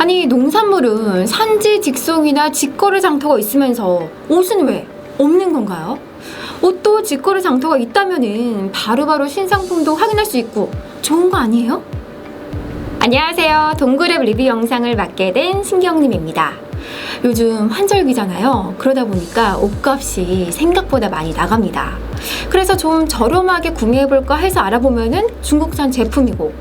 아니 농산물은 산지 직송이나 직거래 장터가 있으면서 옷은 왜 없는 건가요? 옷도 직거래 장터가 있다면은 바로바로 신상품도 확인할 수 있고 좋은 거 아니에요? 안녕하세요. 동그랩 리뷰 영상을 맡게 된 신경님입니다. 요즘 환절기잖아요. 그러다 보니까 옷값이 생각보다 많이 나갑니다. 그래서 좀 저렴하게 구매해볼까 해서 알아보면은 중국산 제품이고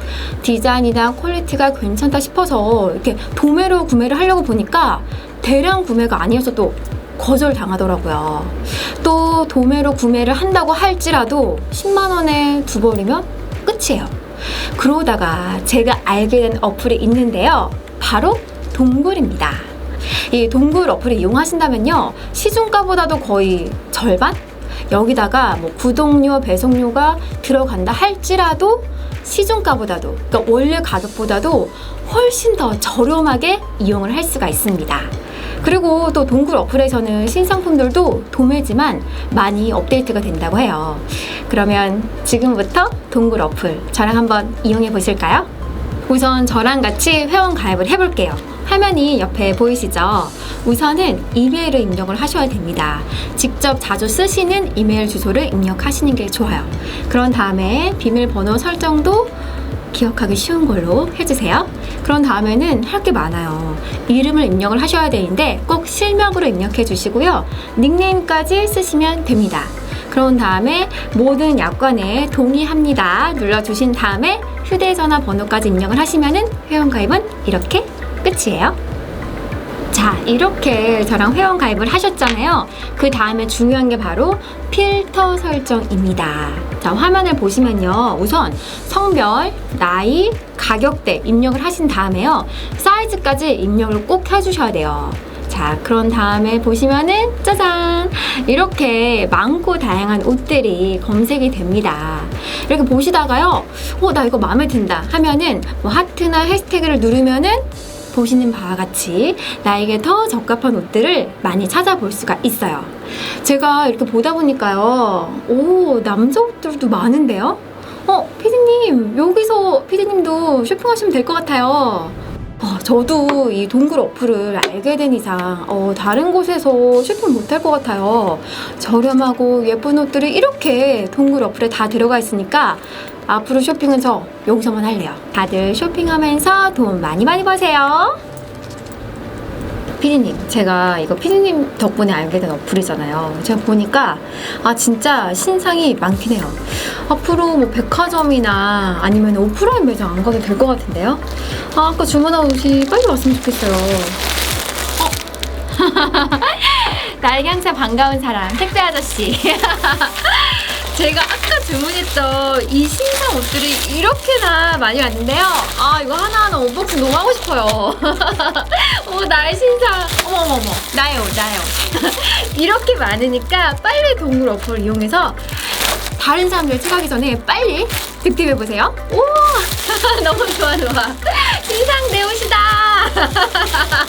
디자인이나 퀄리티가 괜찮다 싶어서 이렇게 도매로 구매를 하려고 보니까 대량 구매가 아니어서 또 거절 당하더라고요. 또 도매로 구매를 한다고 할지라도 10만 원에 두 벌이면 끝이에요. 그러다가 제가 알게 된 어플이 있는데요. 바로 동굴입니다. 이 동굴 어플을 이용하신다면요. 시중가보다도 거의 절반? 여기다가 뭐 구독료, 배송료가 들어간다 할지라도 시중가보다도, 그러니까 원래 가격보다도 훨씬 더 저렴하게 이용을 할 수가 있습니다. 그리고 또 동굴 어플에서는 신상품들도 도매지만 많이 업데이트가 된다고 해요. 그러면 지금부터 동굴 어플 저랑 한번 이용해 보실까요? 우선 저랑 같이 회원 가입을 해볼게요. 화면이 옆에 보이시죠? 우선은 이메일을 입력을 하셔야 됩니다. 직접 자주 쓰시는 이메일 주소를 입력하시는 게 좋아요. 그런 다음에 비밀번호 설정도 기억하기 쉬운 걸로 해주세요. 그런 다음에는 할 게 많아요. 이름을 입력을 하셔야 되는데 꼭 실명으로 입력해 주시고요. 닉네임까지 쓰시면 됩니다. 그런 다음에 모든 약관에 동의합니다. 눌러주신 다음에 휴대전화 번호까지 입력을 하시면은 회원 가입은 이렇게 끝이에요. 자, 이렇게 저랑 회원 가입을 하셨잖아요. 그 다음에 중요한 게 바로 필터 설정입니다. 자, 화면을 보시면요. 우선 성별, 나이, 가격대 입력을 하신 다음에요. 사이즈까지 입력을 꼭 해주셔야 돼요. 자, 그런 다음에 보시면은 짜잔! 이렇게 많고 다양한 옷들이 검색이 됩니다. 이렇게 보시다가요, 어, 나 이거 마음에 든다 하면은 뭐 하트나 해시태그를 누르면은 보시는 바와 같이 나에게 더 적합한 옷들을 많이 찾아볼 수가 있어요. 제가 이렇게 보다 보니까요, 오, 남자 옷들도 많은데요? 어, 피디님, 여기서 피디님도 쇼핑하시면 될 것 같아요. 어, 저도 이 동굴 어플을 알게 된 이상 어, 다른 곳에서 쇼핑 못할 것 같아요. 저렴하고 예쁜 옷들이 이렇게 동굴 어플에 다 들어가 있으니까 앞으로 쇼핑은 저 여기서만 할래요. 다들 쇼핑하면서 돈 많이 많이 버세요. 피디님, 제가 이거 피디님 덕분에 알게 된 어플이잖아요. 제가 보니까 아 진짜 신상이 많긴 해요. 앞으로 뭐 백화점이나 아니면 오프라인 매장 안 가도 될것 같은데요? 아 아까 주문한 옷이 빨리 왔으면 좋겠어요. 어? 나에게 반가운 사람 택배 아저씨. 제가 아까 주문했던 이 신상 옷들이 이렇게나 많이 왔는데요. 아 이거 하나하나 언박싱 너무 하고 싶어요. 오 나의 신상. 어머머머 나의 옷 나의 옷. 이렇게 많으니까 빨리 동물 어플을 이용해서 다른 사람들 찾아가기 전에 빨리 득템해 보세요. 오 너무 좋아 좋아. 신상 내 옷이다.